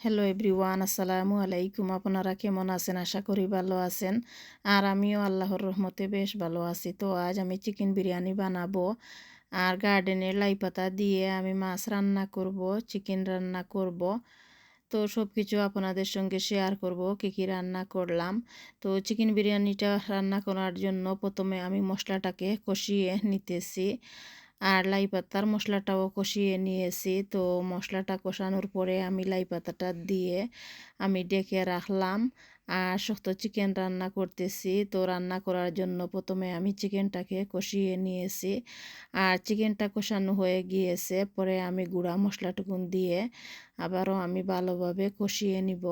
Hello everyone আসসালামু আলাইকুম। আপনারা কেমন আছেন? আশা করি ভালো আছেন। আর আমিও আল্লাহর রহমতে বেশ ভালো আছি। তো আজ আমি চিকেন বিরিয়ানি বানাবো। আর গার্ডেনের লাই পাতা দিয়ে আমি মাছ রান্না করব, চিকেন রান্না করব। তো সব কিছু আপনাদের সঙ্গে শেয়ার করব, কী কী রান্না করলাম। তো চিকেন বিরিয়ানিটা রান্না করার জন্য প্রথমে আমি মশলাটাকে কষিয়ে নিতেছি। আর লাই পাতার মশলাটাও কষিয়ে নিয়েছি। তো মশলাটা কষানোর পরে আমি লাই পাতাটা দিয়ে আমি ডেকে রাখলাম আর শক্ত চিকেন রান্না করতেছি। তো রান্না করার জন্য প্রথমে আমি চিকেনটাকে কষিয়ে নিয়েছি আর চিকেনটা কষানো হয়ে গিয়েছে। পরে আমি গুঁড়া মশলাটুকুন দিয়ে আবারও আমি ভালোভাবে কষিয়ে নিব।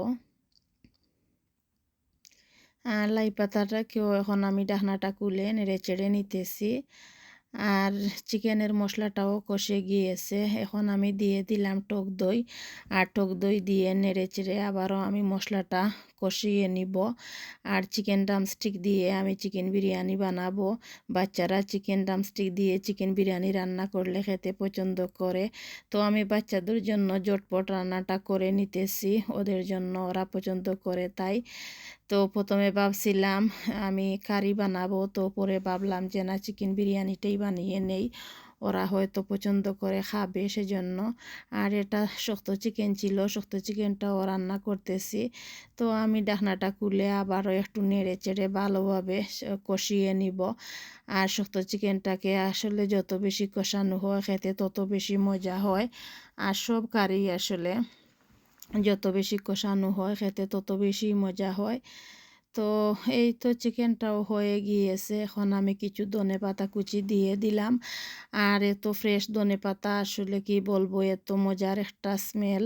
আর লাই পাতাটাকেও এখন আমি ডাকনাটা কুলে নেড়ে চেড়ে নিতেছি। আর চিকেনের মশলাটাও কষে গিয়েছে। এখন আমি দিয়ে দিলাম টক দই। আর টক দই দিয়ে নেড়ে চেড়ে আবারও আমি মশলাটা কষিয়ে নিব। আর চিকেন ড্রামস্টিক দিয়ে আমি চিকেন বিরিয়ানি বানাবো। বাচ্চারা চিকেন ড্রামস্টিক দিয়ে চিকেন বিরিয়ানি রান্না করলে খেতে পছন্দ করে। তো আমি বাচ্চাদের জন্য জটপট রান্নাটা করে নিতেছি। ওদের জন্য ওরা পছন্দ করে তাই। তো প্রথমে ভাবছিলাম আমি কারি বানাবো। তো পরে ভাবলাম যে না চিকেন বিরিয়ানিটাই বানিয়ে নেই। ওরা হয়তো পছন্দ করে খাবে সেজন্য। আর এটা শক্ত চিকেন ছিল, শক্ত চিকেনটাও রান্না করতেছি। তো আমি ডাকনাটা খুলে আবারও একটু নেড়ে চেড়ে ভালোভাবে কষিয়ে নিব। আর শক্ত চিকেনটাকে আসলে যত বেশি কষানো হয় খেতে তত বেশি মজা হয়। আর সব কারি আসলে যত বেশি কষানো হয় খেতে তত বেশি মজা হয়। তো এই তো চিকেনটাও হয়ে গিয়েছে। এখন আমি কিছু ধনে পাতা কুচি দিয়ে দিলাম। আর এত ফ্রেশ ধনে পাতা আসলে কি বলব, এত মজার একটা স্মেল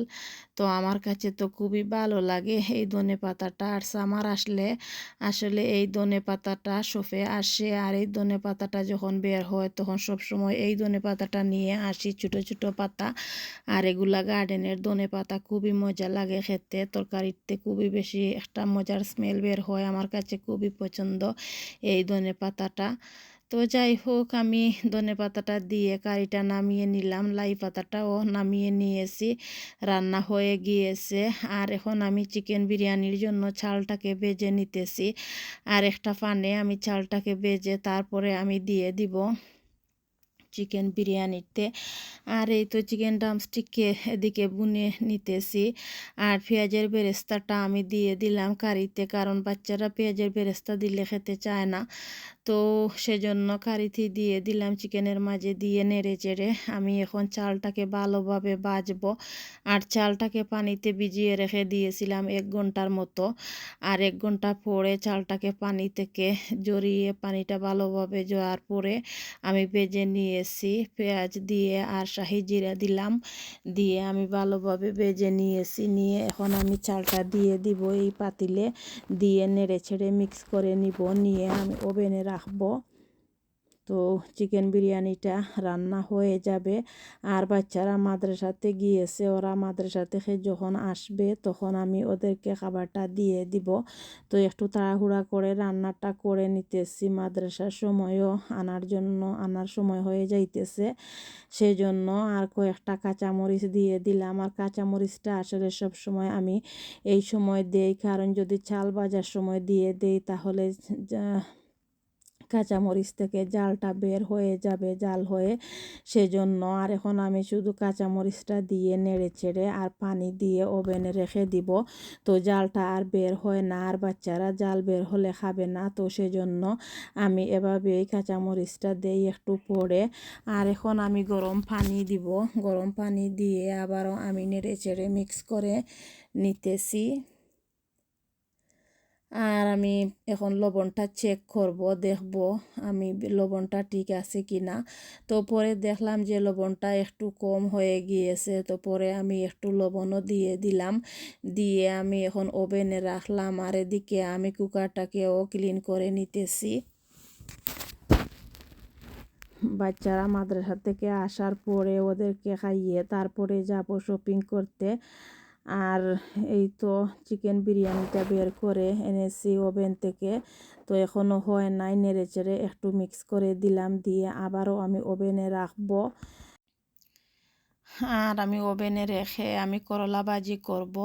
তো আমার কাছে তো খুবই ভালো লাগে এই ধনে পাতাটা। আর সামার আসলে আসলে এই ধনে পাতাটা সফে আসে। আর এই ধনে পাতাটা যখন বের হয়, তখন সব সময় এই ধনে পাতাটা নিয়ে আসি ছোটো ছোটো পাতা। আর এগুলা গার্ডেনের ধনে পাতা খুবই মজা লাগে খেতে। তরকারিতে খুবই বেশি একটা মজার স্মেল বের হয়। আমার কাছে খুবই পছন্দ এই ধনে পাতাটা। তো যাই হোক, আমি ধনে পাতাটা দিয়ে কারিটা নামিয়ে নিলাম, লাই পাতাটাও নামিয়ে নিয়েছি, রান্না হয়ে গিয়েছে। আর এখন আমি চিকেন বিরিয়ানির জন্য চালটাকে বেজে নিতেছি। আর একটা পানে আমি চালটাকে বেজে তারপরে আমি দিয়ে দিব চিকেন বিরিয়ানিতে আর এই তো চিকেন ড্রামস্টিককে এদিকে বুনে নিতেছি। আর পেঁয়াজের বেরেস্তাটা আমি দিয়ে দিলাম কারিতে, কারণ বাচ্চারা পেঁয়াজের বেরেস্তা দিলে খেতে চায় না। তো সেজন্য কারিতে দিয়ে দিলাম, চিকেনের মাঝে দিয়ে নেড়ে চেড়ে। আমি এখন চালটাকে ভালোভাবে বাজবো আর চালটাকে পানিতে ভিজিয়ে রেখে দিয়েছিলাম এক ঘণ্টার মতো। আর এক ঘণ্টা পরে চালটাকে পানি থেকে জড়িয়ে পানিটা ভালোভাবে জোয়ার পরে আমি ভেজে নিয়েছি। পেঁয়াজ দিয়ে আর শাহি জিরা দিলাম। দিয়ে আমি ভালোভাবে ভেজে নিয়েছি। নিয়ে এখন আমি চালটা দিয়ে দিব এই পাতিলে। দিয়ে নেড়ে ছেড়ে মিক্স করে নিব। নিয়ে আমি ওভেনে রাখব। তো চিকেন বিরিয়ানিটা রান্না হয়ে যাবে। আর বাচ্চারা মাদ্রাসাতে গিয়েছে, ওরা মাদ্রাসা থেকে যখন আসবে তখন আমি ওদেরকে খাবারটা দিয়ে দিব। তো একটু তাড়াহুড়া করে রান্নাটা করে নিতেছি। মাদ্রাসার সময়ও আনার জন্য, আনার সময় হয়ে যাইতেছে। সেই জন্য আর কয়েকটা কাঁচামরিচ দিয়ে দিলাম। আর কাঁচামরিচটা আসলে সব সময় আমি এই সময় দেই। কারণ যদি চাল বাজার সময় দিয়ে দেই তাহলে কাঁচামরিচ থেকে জালটা বের হয়ে যাবে, জাল হয়ে। সেজন্য আর এখন আমি শুধু কাঁচামরিচটা দিয়ে নেড়ে চেড়ে আর পানি দিয়ে ওভেনে রেখে দিব। তো জালটা আর বের হয় না, আর বাচ্চারা জাল বের হলে খাবে না। তো সেজন্য আমি এভাবেই কাঁচামরিচটা দেই একটু পরে। আর এখন আমি গরম পানি দিব। গরম পানি দিয়ে আবারও আমি নেড়ে চেড়ে মিক্স করে নিতেছি। আর আমি এখন লবণটা চেক করব, দেখব আমি লবণটা ঠিক আছে কি না তো পরে দেখলাম যে লবণটা একটু কম হয়ে গিয়েছে, তো পরে আমি একটু লবণও দিয়ে দিলাম। দিয়ে আমি এখন ওভেনে রাখলাম আর এদিকে আমি কুকারটাকেও ক্লিন করে নিতেছি। বাচ্চারা মাদ্রাসা থেকে আসার পরে ওদেরকে খাইয়ে তারপরে যাব শপিং করতে। আর এই তো চিকেন বিরিয়ানিটা বের করে এনেছি ওভেন থেকে। তো এখনও হয় নাই, নেড়ে চেড়ে একটু মিক্স করে দিলাম, দিয়ে আবারও আমি ওভেনে রাখব। আর আমি ওভেনে রেখে আমি করলা ভাজি করব।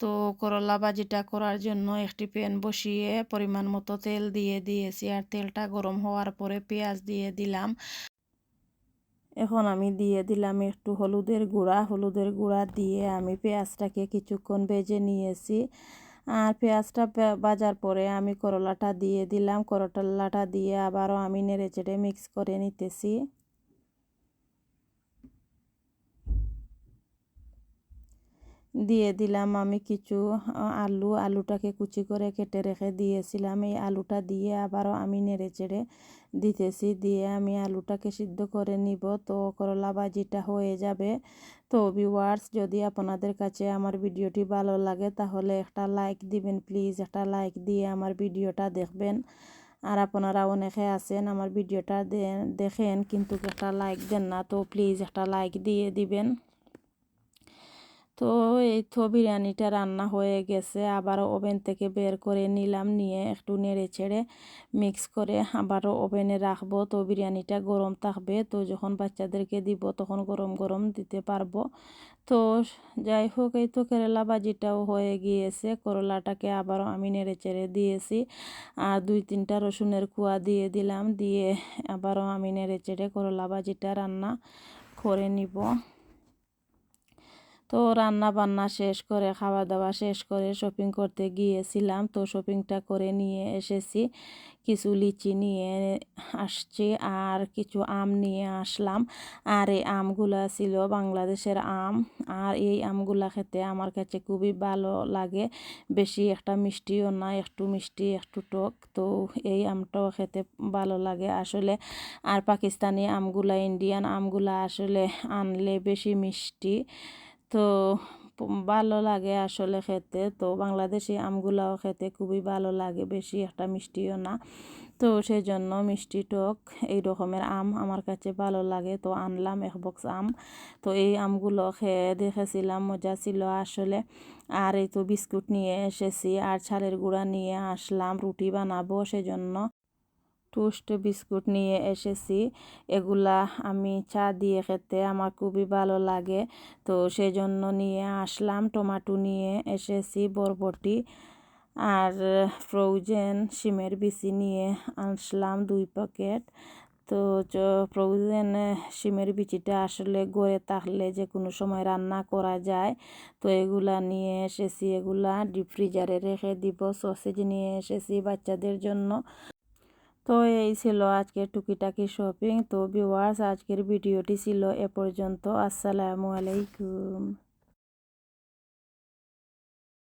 তো করলা ভাজিটা করার জন্য একটি প্যান বসিয়ে পরিমাণ মতো তেল দিয়ে দিয়েছি, আর তেলটা গরম হওয়ার পরে পেঁয়াজ দিয়ে দিলাম। এখন আমি দিয়ে দিলাম একটু হলুদের গুঁড়া। হলুদের গুঁড়া দিয়ে আমি পেঁয়াজটাকে কিছুক্ষণ ভেজে নিয়েছি। আর পেঁয়াজটা বাজার পরে আমি করলাটা দিয়ে দিলাম। করলাটা দিয়ে আবারও আমি নেড়ে চেড়ে মিক্স করে নিতেছি। দিয়ে দিলাম আমি কিছু আলু। আলুটাকে কুচি করে কেটে রেখে দিয়েছিলাম। এই আলুটা দিয়ে আবারও আমি নেড়ে চেড়ে দিতেছি। দিয়ে আমি আলুটাকে সিদ্ধ করে নিব। তো করলা ভাজিটা হয়ে যাবে। তো ভিউয়ার্স যদি আপনাদের কাছে আমার ভিডিওটি ভালো লাগে, তাহলে একটা লাইক দিবেন প্লিজ একটা লাইক দিয়ে আমার ভিডিওটা দেখবেন। আর আপনারা অনেকে আছেন আমার ভিডিওটা দেখেন, কিন্তু একটা লাইক দেন না, তো প্লিজ একটা লাইক দিয়ে দিবেন। তো এই তো বিরিয়ানিটা রান্না হয়ে গেছে। আবারও ওভেন থেকে বের করে নিলাম, নিয়ে একটু নেড়ে ছেড়ে মিক্স করে আবারও ওভেনে রাখব। তো বিরিয়ানিটা গরম থাকবে, তো যখন বাচ্চাদেরকে দিব তখন গরম গরম দিতে পারব। তো যাই হোক, এই তো কেরালা বাজিটাও হয়ে গিয়েছে। করলাটাকে আবারও আমি নেড়ে চেড়ে দিয়েছি। আর দুই তিনটা রসুনের কুয়া দিয়ে দিলাম, দিয়ে আবারও আমি নেড়ে চেড়ে করলা বাজিটা রান্না করে নিব। তো রান্না বান্না শেষ করে খাওয়া দাওয়া শেষ করে শপিং করতে গিয়েছিলাম। তো শপিংটা করে নিয়ে এসেছি। কিছু লিচি নিয়ে আসছি আর কিছু আম নিয়ে আসলাম। আর এই আমগুলা ছিল বাংলাদেশের আম। আর এই আমগুলা খেতে আমার কাছে খুবই ভালো লাগে। বেশি একটা মিষ্টিও না, একটু মিষ্টি, একটু টক। তো এই আমটাও খেতে ভালো লাগে আসলে। আর পাকিস্তানি আমগুলা, ইন্ডিয়ান আমগুলা আসলে আনলে বেশি মিষ্টি। তো ভালো লাগে আসলে খেতে। তো বাংলাদেশি আমগুলাও খেতে খুবই ভালো লাগে, বেশি একটা মিষ্টিও না। তো সেই জন্য মিষ্টি টক এই রকমের আম আমার কাছে ভালো লাগে। তো আনলাম এক বক্স আম। তো এই আমগুলো খেয়ে দেখেছিলাম, মজা ছিল আসলে। আর এই তো বিস্কুট নিয়ে এসেছি, আর ছালের গুঁড়া নিয়ে আসলাম, রুটি বানাবো সেজন্য। টোস্ট বিস্কুট নিয়ে এসেছি। এগুলা আমি চা দিয়ে খেতে আমার খুবই ভালো লাগে। তো সেজন্য নিয়ে আসলাম, টমাটো নিয়ে এসেছি, বরবটি আর ফ্রোজেন শিমের বিচি নিয়ে আসলাম দুই প্যাকেট তো ফ্রোজেন শিমের বিচিটা আসলে গড়ে থাকলে যে কোনো সময় রান্না করা যায়। তো এগুলা নিয়ে এসেছি, এগুলা ডিপ ফ্রিজারে রেখে দিব সসেজ নিয়ে এসেছি বাচ্চাদের জন্য। তো এই ছিল আজকের টুকিটাকি শপিং তো ভিওয়ার্স আজকের ভিডিওটি ছিল এ পর্যন্ত। আসসালামু আলাইকুম।